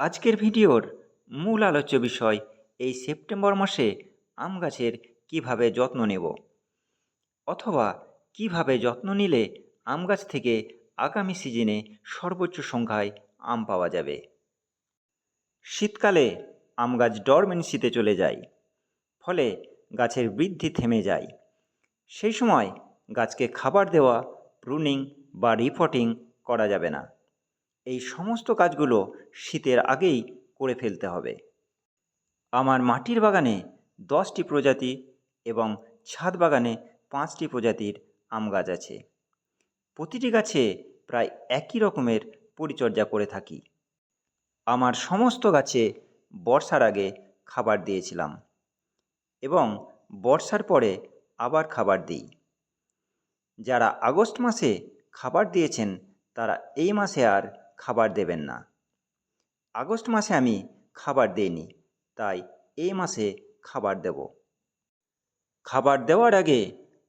আজকের ভিডিওর মূল আলোচ্য বিষয়, এই সেপ্টেম্বর মাসে আম গাছের কীভাবে যত্ন নেব? অথবা কীভাবে যত্ন নিলে আম গাছ থেকে আগামী সিজনে সর্বোচ্চ সংখ্যায় আম পাওয়া যাবে? শীতকালে আম গাছ ডরমেন্সিতে চলে যায়, ফলে গাছের বৃদ্ধি থেমে যায়। সেই সময় গাছকে খাবার দেওয়া, প্রুনিং বা রিপোর্টিং করা যাবে না। এই সমস্ত কাজগুলো শীতের আগেই করে ফেলতে হবে। আমার মাটির বাগানে দশটি প্রজাতি এবং ছাদ বাগানে পাঁচটি প্রজাতির আম গাছ আছে। প্রতিটি গাছে প্রায় একই রকমের পরিচর্যা করে থাকি। আমার সমস্ত গাছে বর্ষার আগে খাবার দিয়েছিলাম এবং বর্ষার পরে আবার খাবার দিই। যারা আগস্ট মাসে খাবার দিয়েছেন তারা এই মাসে আর খাবার দেবেন না। আগস্ট মাসে আমি খাবার দেইনি, তাই এই মাসে খাবার দেব। খাবার দেওয়ার আগে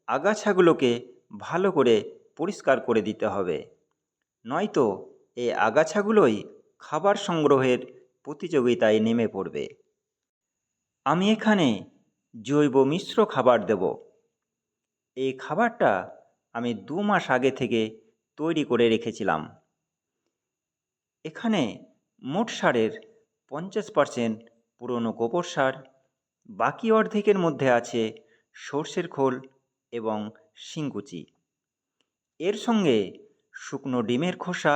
আগাছাগুলোকে ভালো করে পরিষ্কার করে দিতে হবে। নয়তো এই আগাছাগুলোই খাবার সংগ্রহের প্রতিযোগিতায় নেমে পড়বে। আমি এখানে জৈব মিশ্র খাবার দেব। এই খাবারটা আমি দু মাস আগে থেকে তৈরি করে রেখেছিলাম। এখানে মোট সারের পঞ্চাশ পার্সেন্ট পুরনো গোবর সার, বাকি অর্ধেকের মধ্যে আছে সর্ষের খোল এবং শিংকুচি। এর সঙ্গে শুকনো ডিমের খোসা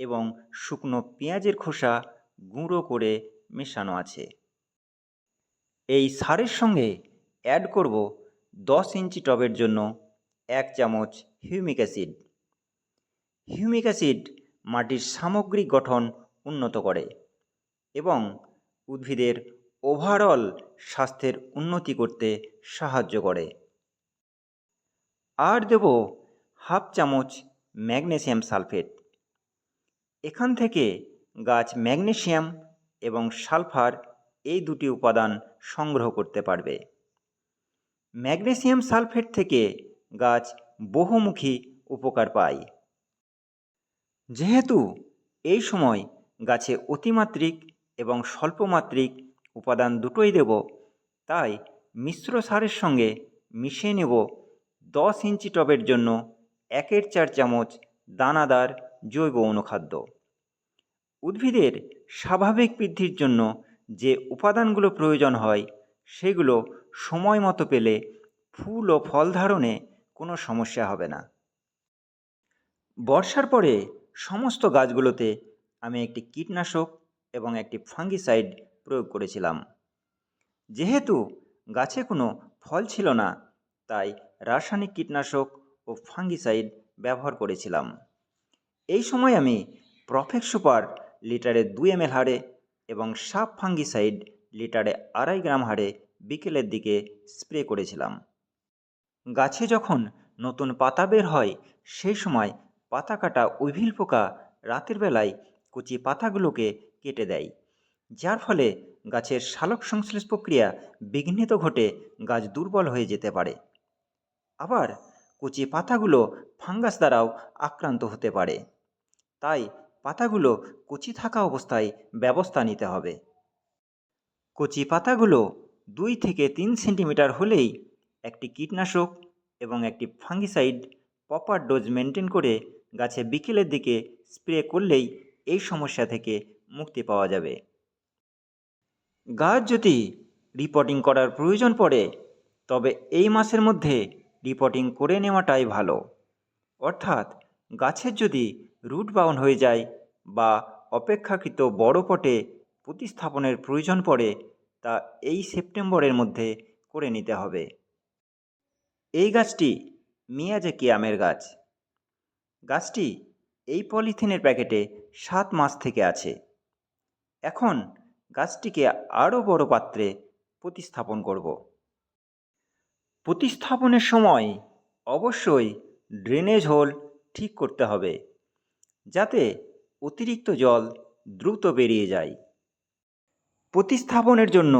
এবং শুকনো পেঁয়াজের খোসা গুঁড়ো করে মেশানো আছে। এই সারের সঙ্গে অ্যাড করব দশ ইঞ্চি টবের জন্য এক চামচ হিউমিক অ্যাসিড হিউমিক অ্যাসিড মাটির সামগ্রিক গঠন উন্নত করে এবং উদ্ভিদের ওভারঅল স্বাস্থ্যের উন্নতি করতে সাহায্য করে। আর দেব হাফ চামচ ম্যাগনেসিয়াম সালফেট। এখান থেকে গাছ ম্যাগনেসিয়াম এবং সালফার এই দুটি উপাদান সংগ্রহ করতে পারবে। ম্যাগনেসিয়াম সালফেট থেকে গাছ বহুমুখী উপকার পায়। যেহেতু এই সময় গাছে অতিমাত্রিক এবং স্বল্পমাত্রিক উপাদান দুটোই দেব, তাই মিশ্র সারের সঙ্গে মিশিয়ে নেব দশ ইঞ্চি টবের জন্য একের চার চামচ দানাদার জৈব অনুখাদ্য। উদ্ভিদের স্বাভাবিক বৃদ্ধির জন্য যে উপাদানগুলো প্রয়োজন হয়, সেগুলো সময় মতো পেলে ফুল ও ফল ধারণে কোনো সমস্যা হবে না। বর্ষার পরে সমস্ত গাছগুলোতে আমি একটি কীটনাশক এবং একটি ফাঙ্গিসাইড প্রয়োগ করেছিলাম। যেহেতু গাছে কোনো ফল ছিল না, তাই রাসায়নিক কীটনাশক ও ফাঙ্গিসাইড ব্যবহার করেছিলাম। এই সময় আমি প্রফেক্ট সুপার লিটারে দুই এম হারে এবং সাপ ফাঙ্গিসাইড লিটারে আড়াই গ্রাম হারে বিকেলের দিকে স্প্রে করেছিলাম। গাছে যখন নতুন পাতা বের হয়, সেই সময় পাতা কাটা উইভিল পোকা রাতের বেলায় কচি পাতাগুলোকে কেটে দেয়। যার ফলে গাছের সালোক সংশ্লেষ প্রক্রিয়া বিঘ্নিত ঘটে, গাছ দুর্বল হয়ে যেতে পারে। আবার কচি পাতাগুলো ফাঙ্গাস দ্বারাও আক্রান্ত হতে পারে। তাই পাতাগুলো কচি থাকা অবস্থায় ব্যবস্থা নিতে হবে। কচি পাতাগুলো দুই থেকে তিন সেন্টিমিটার হলেই একটি কীটনাশক এবং একটি ফাঙ্গিসাইড প্রপার ডোজ মেনটেন করে গাছে বিকেলের দিকে স্প্রে করলেই এই সমস্যা থেকে মুক্তি পাওয়া যাবে। গাছ যদি রিপোর্টিং করার প্রয়োজন পড়ে, তবে এই মাসের মধ্যে রিপোর্টিং করে নেওয়াটাই ভালো। অর্থাৎ গাছের যদি রুট বাউন হয়ে যায় বা অপেক্ষাকৃত বড় পটে প্রতিস্থাপনের প্রয়োজন পড়ে, তা এই সেপ্টেম্বরের মধ্যে করে নিতে হবে। এই গাছটি মিয়াজাকি আমের গাছ। গাছটি এই পলিথিনের প্যাকেটে সাত মাস থেকে আছে। এখন গাছটিকে আরও বড় পাত্রে প্রতিস্থাপন করব। প্রতিস্থাপনের সময় অবশ্যই ড্রেনেজ হোল ঠিক করতে হবে, যাতে অতিরিক্ত জল দ্রুত বেরিয়ে যায়। প্রতিস্থাপনের জন্য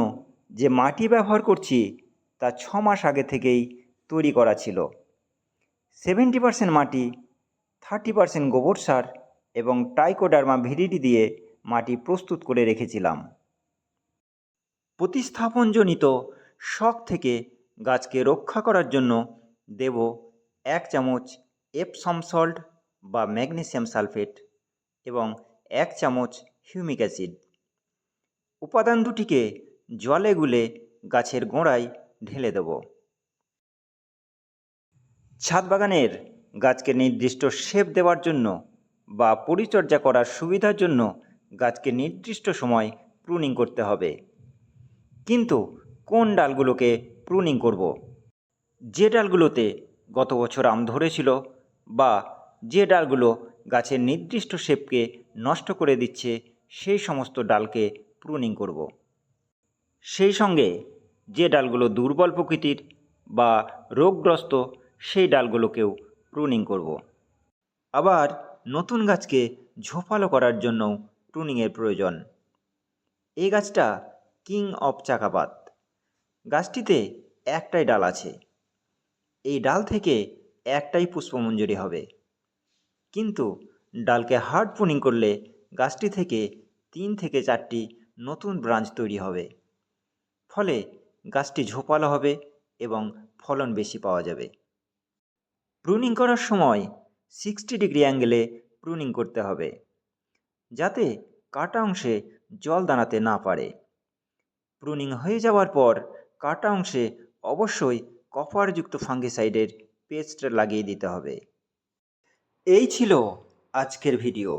যে মাটি ব্যবহার করছি তা ছ মাস আগে থেকেই তৈরি করা ছিল। সেভেন্টি পার্সেন্ট মাটি থার্টি পার্সেন্ট গোবর সার এবং টাইকোডার্মা ভিডিডি দিয়ে মাটি প্রস্তুত করে রেখেছিলাম। প্রতিস্থাপনজনিত শখ থেকে গাছকে রক্ষা করার জন্য দেব এক চামচ এপসম সল্ট বা ম্যাগনেসিয়াম সালফেট এবং এক চামচ হিউমিক অ্যাসিড। উপাদান দুটিকে জলে গুলে গাছের গোড়ায় ঢেলে দেব। ছাদ বাগানের গাছকে নির্দিষ্ট শেপ দেওয়ার জন্য বা পরিচর্যা করার সুবিধার জন্য গাছকে নির্দিষ্ট সময় প্রুনিং করতে হবে কিন্তু কোন ডালগুলোকে প্রুনিং করব। যে ডালগুলোতে গত বছর আম ধরেছিল বা যে ডালগুলো গাছের নির্দিষ্ট শেপকে নষ্ট করে দিচ্ছে, সেই সমস্ত ডালকে প্রুনিং করব। সেই সঙ্গে যে ডালগুলো দুর্বল প্রকৃতির বা রোগগ্রস্ত, সেই ডালগুলোকেও প্রুনিং করব। আবার নতুন গাছকে ঝোপালো করার জন্য প্রুনিংয়ের প্রয়োজন। এই গাছটা কিং অফ চাকাপাত। গাছটিতে একটাই ডাল আছে। এই ডাল থেকে একটাই পুষ্পমঞ্জুরি হবে। কিন্তু ডালকে হার্ড প্রুনিং করলে গাছটি থেকে তিন থেকে চারটি নতুন ব্রাঞ্চ তৈরি হবে। ফলে গাছটি ঝোপালো হবে এবং ফলন বেশি পাওয়া যাবে। প্রুনিং করার সময় সিক্সটি ডিগ্রি অ্যাঙ্গেলে প্রুনিং করতে হবে, যাতে কাটা অংশে জল দাঁড়াতে না পারে। প্রুনিং হয়ে যাওয়ার পর কাটা অংশে অবশ্যই কপারযুক্ত ফাঙ্গিসাইডের পেস্ট লাগিয়ে দিতে হবে। এই ছিল আজকের ভিডিও